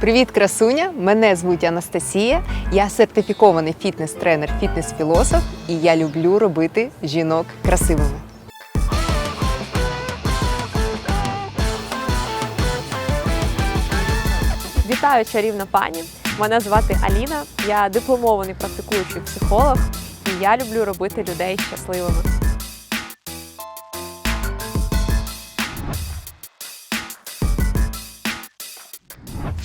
Привіт, красуня! Мене звуть Анастасія. Я сертифікований фітнес-тренер, фітнес-філософ, і я люблю робити жінок красивими. Вітаю, чарівна пані. Мене звати Аліна. Я дипломований практикуючий психолог, і я люблю робити людей щасливими.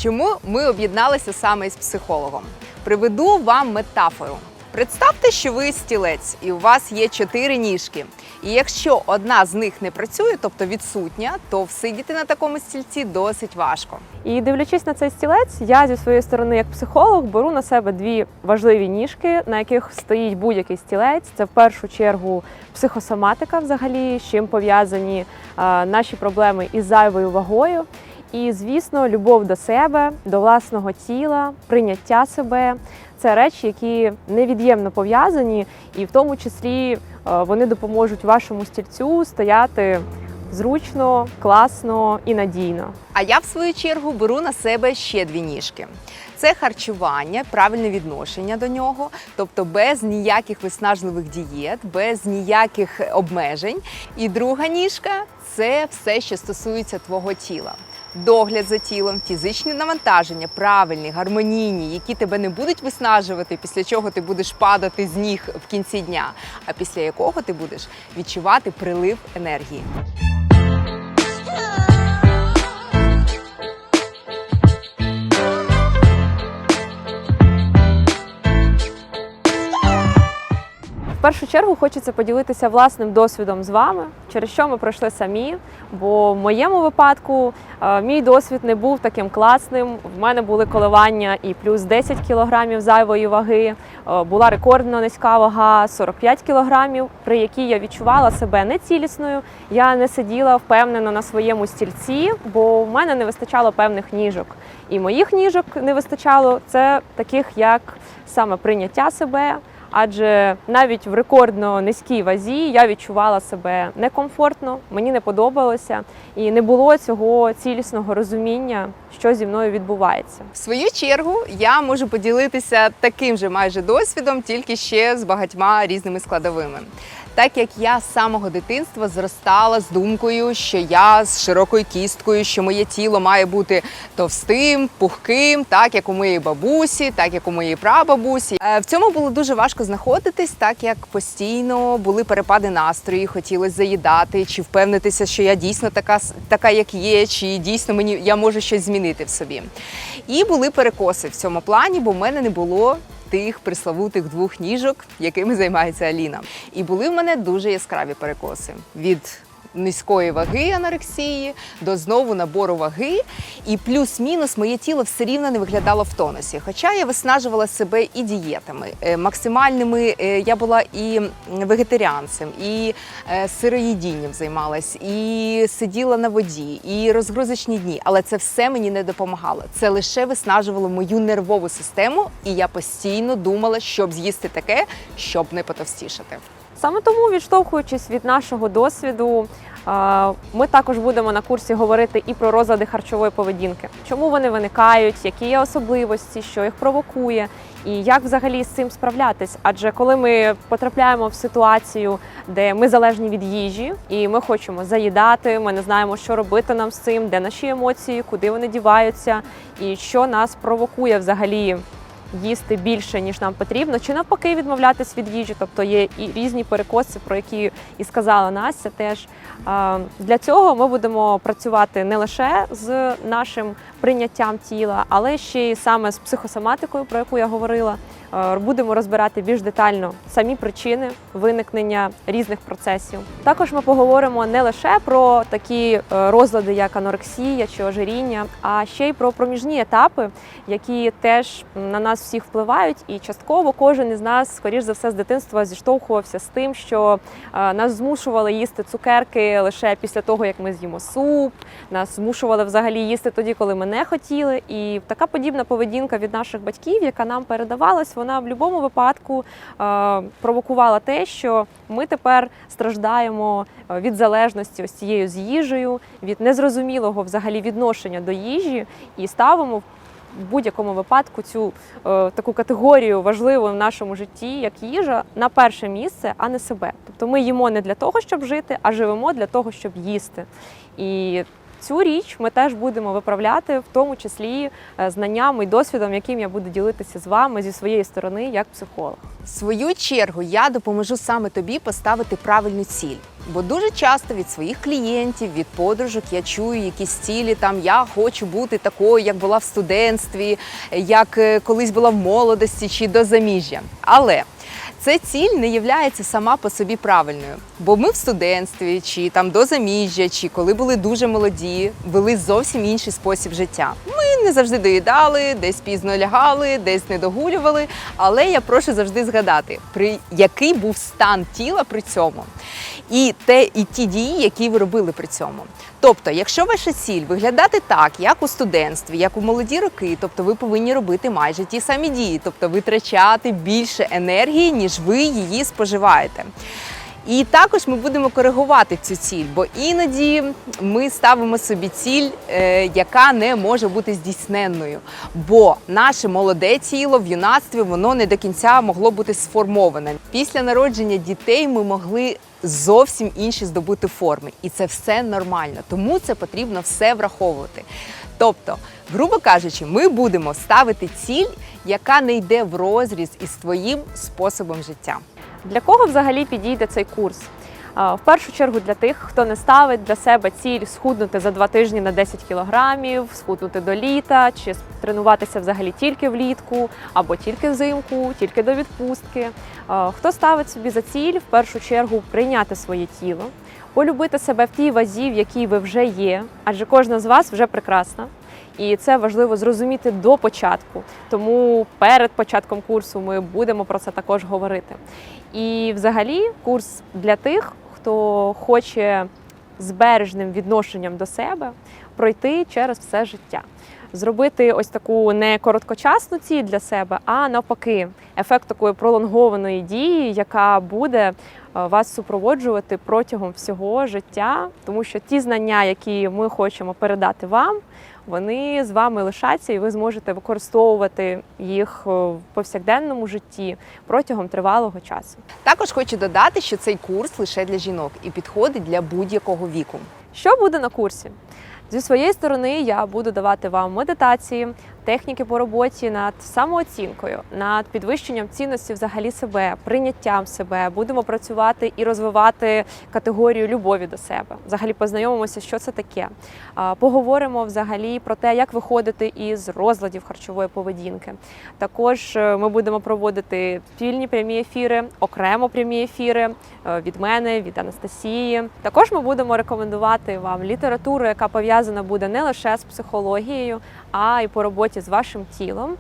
Чому ми об'єдналися саме із психологом? Приведу вам метафору. Представте, що ви стілець, і у вас є чотири ніжки. І якщо одна з них не працює, тобто відсутня, то всидіти на такому стільці досить важко. І дивлячись на цей стілець, я зі своєї сторони, як психолог, беру на себе дві важливі ніжки, на яких стоїть будь-який стілець. Це в першу чергу психосоматика, взагалі, з чим пов'язані наші проблеми із зайвою вагою. І, звісно, любов до себе, до власного тіла, прийняття себе це речі, які невід'ємно пов'язані, і в тому числі е, вони допоможуть вашому стільцю стояти зручно, класно і надійно. А я, в свою чергу, беру на себе ще дві ніжки. Це харчування, правильне відношення до нього, тобто без ніяких виснажливих дієт, без ніяких обмежень. І друга ніжка це все, що стосується твого тіла. Догляд за тілом, фізичні навантаження, правильні, гармонійні, які тебе не будуть виснажувати, після чого ти будеш падати з ніг в кінці дня, а після якого ти будеш відчувати прилив енергії. Першу чергу хочеться поділитися власним досвідом з вами, через що ми пройшли самі. Бо в моєму випадку е, мій досвід не був таким класним. В мене були коливання і плюс 10 кілограмів зайвої ваги. Е, Була рекордно низька вага 45 кілограмів, при якій я відчувала себе нецілісною. Я не сиділа впевнено на своєму стільці, бо в мене не вистачало певних ніжок. І моїх ніжок не вистачало це таких, як саме прийняття себе. Адже навіть в рекордно низькій вазі я відчувала себе некомфортно, мені не подобалося. І не було цього цілісного розуміння, що зі мною відбувається. В свою чергу я можу поділитися таким же майже досвідом, тільки ще з багатьма різними складовими. Так як я з самого дитинства зростала з думкою, що я з широкою кісткою, що моє тіло має бути товстим, пухким, так як у моєї бабусі, так як у моєї прабабусі. Е, В цьому було дуже важко знаходитись, так як постійно були перепади настрою, хотілося заїдати, чи впевнитися, що я дійсно така, така, як є, чи дійсно мені я можу щось змінити в собі. І були перекоси в цьому плані, бо в мене не було тих приславутих двох ніжок, якими займається Аліна. І були в мене дуже яскраві перекоси від низької ваги анорексії до знову набору ваги. І плюс-мінус моє тіло все рівно не виглядало в тонусі. Хоча я виснажувала себе і дієтами е, максимальними. е, Я була і вегетаріанцем, і е, сироїдінням займалась, і сиділа на воді, і розгрузочні дні. Але це все мені не допомагало. Це лише виснажувало мою нервову систему, і я постійно думала, щоб з'їсти таке, щоб не потовстішати. Саме тому, відштовхуючись від нашого досвіду, ми також будемо на курсі говорити і про розлади харчової поведінки, чому вони виникають, які є особливості, що їх провокує, і як взагалі з цим справлятись. Адже коли ми потрапляємо в ситуацію, де ми залежні від їжі, і ми хочемо заїдати, ми не знаємо, що робити нам з цим, де наші емоції, куди вони діваються, і що нас провокує взагалі їсти більше, ніж нам потрібно, чи навпаки відмовлятись від їжі. Тобто є і різні перекоси, про які і сказала Настя. Теж для цього ми будемо працювати не лише з нашим прийняттям тіла, але ще й саме з психосоматикою, про яку я говорила. Е, Будемо розбирати більш детально самі причини виникнення різних процесів. Також ми поговоримо не лише про такі е, розлади, як анорексія чи ожиріння, а ще й про проміжні етапи, які теж на нас всіх впливають, і частково кожен із нас, скоріш за все, з дитинства зіштовхувався з тим, що е, нас змушували їсти цукерки лише після того, як ми з'їмо суп. Нас змушували взагалі їсти тоді, коли ми не хотіли. І така подібна поведінка від наших батьків, яка нам передавалась, вона в будь-якому випадку е, провокувала те, що ми тепер страждаємо е, від залежності ось цією з їжею, від незрозумілого взагалі відношення до їжі і ставимо в будь-якому випадку цю е, таку категорію важливу в нашому житті, як їжа, на перше місце, а не себе. Тобто ми їмо не для того, щоб жити, а живемо для того, щоб їсти. І цю річ ми теж будемо виправляти, в тому числі е, знаннями і досвідом, яким я буду ділитися з вами зі своєї сторони як психолог. В свою чергу я допоможу саме тобі поставити правильну ціль. Бо дуже часто від своїх клієнтів, від подружок я чую якісь цілі. Там я хочу бути такою, як була в студентстві, як е, колись була в молодості чи до заміжжя. Але ця ціль не є сама по собі правильною, бо ми в студентстві, чи там до заміжжя, чи коли були дуже молоді, вели зовсім інший спосіб життя. Ми не завжди доїдали, десь пізно лягали, десь не догулювали. Але я прошу завжди згадати, при який був стан тіла при цьому, і те, і ті дії, які ви робили при цьому. Тобто, якщо ваша ціль виглядати так, як у студентстві, як у молоді роки, тобто ви повинні робити майже ті самі дії, тобто витрачати більше енергії, ніж ви її споживаєте. І також ми будемо коригувати цю ціль, бо іноді ми ставимо собі ціль, е, яка не може бути здійсненною. Бо наше молоде тіло в юнацтві воно не до кінця могло бути сформоване. Після народження дітей ми могли зовсім інші здобути форми, і це все нормально. Тому це потрібно все враховувати. Тобто, грубо кажучи, ми будемо ставити ціль, яка не йде в розріз із твоїм способом життя. Для кого взагалі підійде цей курс? В першу чергу для тих, хто не ставить для себе ціль схуднути за два тижні на 10 кілограмів, схуднути до літа, чи тренуватися взагалі тільки влітку, або тільки взимку, тільки до відпустки. Хто ставить собі за ціль в першу чергу прийняти своє тіло, полюбити себе в тій вазі, в якій ви вже є, адже кожна з вас вже прекрасна. І це важливо зрозуміти до початку. Тому перед початком курсу ми будемо про це також говорити. І взагалі курс для тих, хто хоче з бережним відношенням до себе пройти через все життя. Зробити ось таку не короткочасну ціль для себе, а навпаки, ефект такої пролонгованої дії, яка буде е, вас супроводжувати протягом всього життя, тому що ті знання, які ми хочемо передати вам, вони з вами лишаться, і ви зможете використовувати їх е, в повсякденному житті протягом тривалого часу. Також хочу додати, що цей курс лише для жінок і підходить для будь-якого віку. Що буде на курсі? Зі своєї сторони я буду давати вам медитації, техніки по роботі над самооцінкою, над підвищенням цінності взагалі себе, прийняттям себе. Будемо працювати і розвивати категорію любові до себе. Взагалі познайомимося, що це таке. Поговоримо взагалі про те, як виходити із розладів харчової поведінки. Також е, ми будемо проводити спільні прямі ефіри, окремо прямі ефіри е, від мене, від Анастасії. Також ми будемо рекомендувати вам літературу, яка пов'язана буде не лише з психологією, а й по роботі з вашим тілом.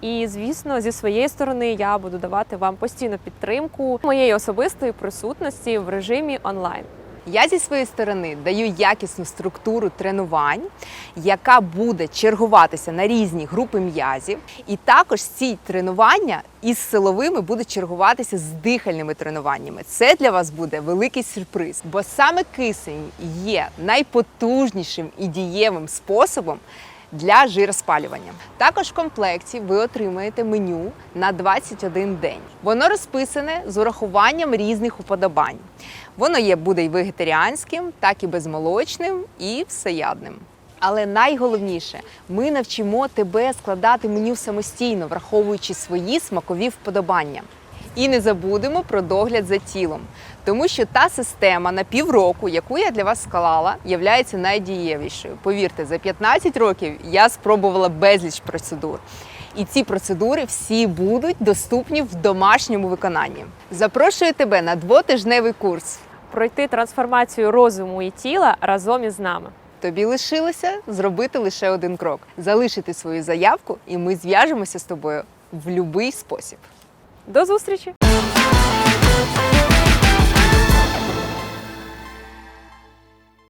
І звісно, зі своєї сторони я буду давати вам постійну підтримку моєї особистої присутності в режимі онлайн. Я зі своєї сторони даю якісну структуру тренувань, яка буде чергуватися на різні групи м'язів. І також ці тренування із силовими будуть чергуватися з дихальними тренуваннями. Це для вас буде великий сюрприз, бо саме кисень є найпотужнішим і дієвим способом. Для жироспалювання. Також в комплекті ви отримаєте меню на 21 день. Воно розписане з урахуванням різних уподобань. Воно є буде і вегетаріанським, так і безмолочним, і всеядним. Але найголовніше, ми навчимо тебе складати меню самостійно, враховуючи свої смакові вподобання. І не забудемо про догляд за тілом, тому що та система на півроку, яку я для вас склала, є найдієвішою. Повірте, за 15 років я спробувала безліч процедур. І ці процедури всі будуть доступні в домашньому виконанні. Запрошую тебе на двотижневий курс. Пройти трансформацію розуму і тіла разом із нами. Тобі лишилося зробити лише один крок: залишити свою заявку, і ми зв'яжемося з тобою в будь-який спосіб. До зустрічі!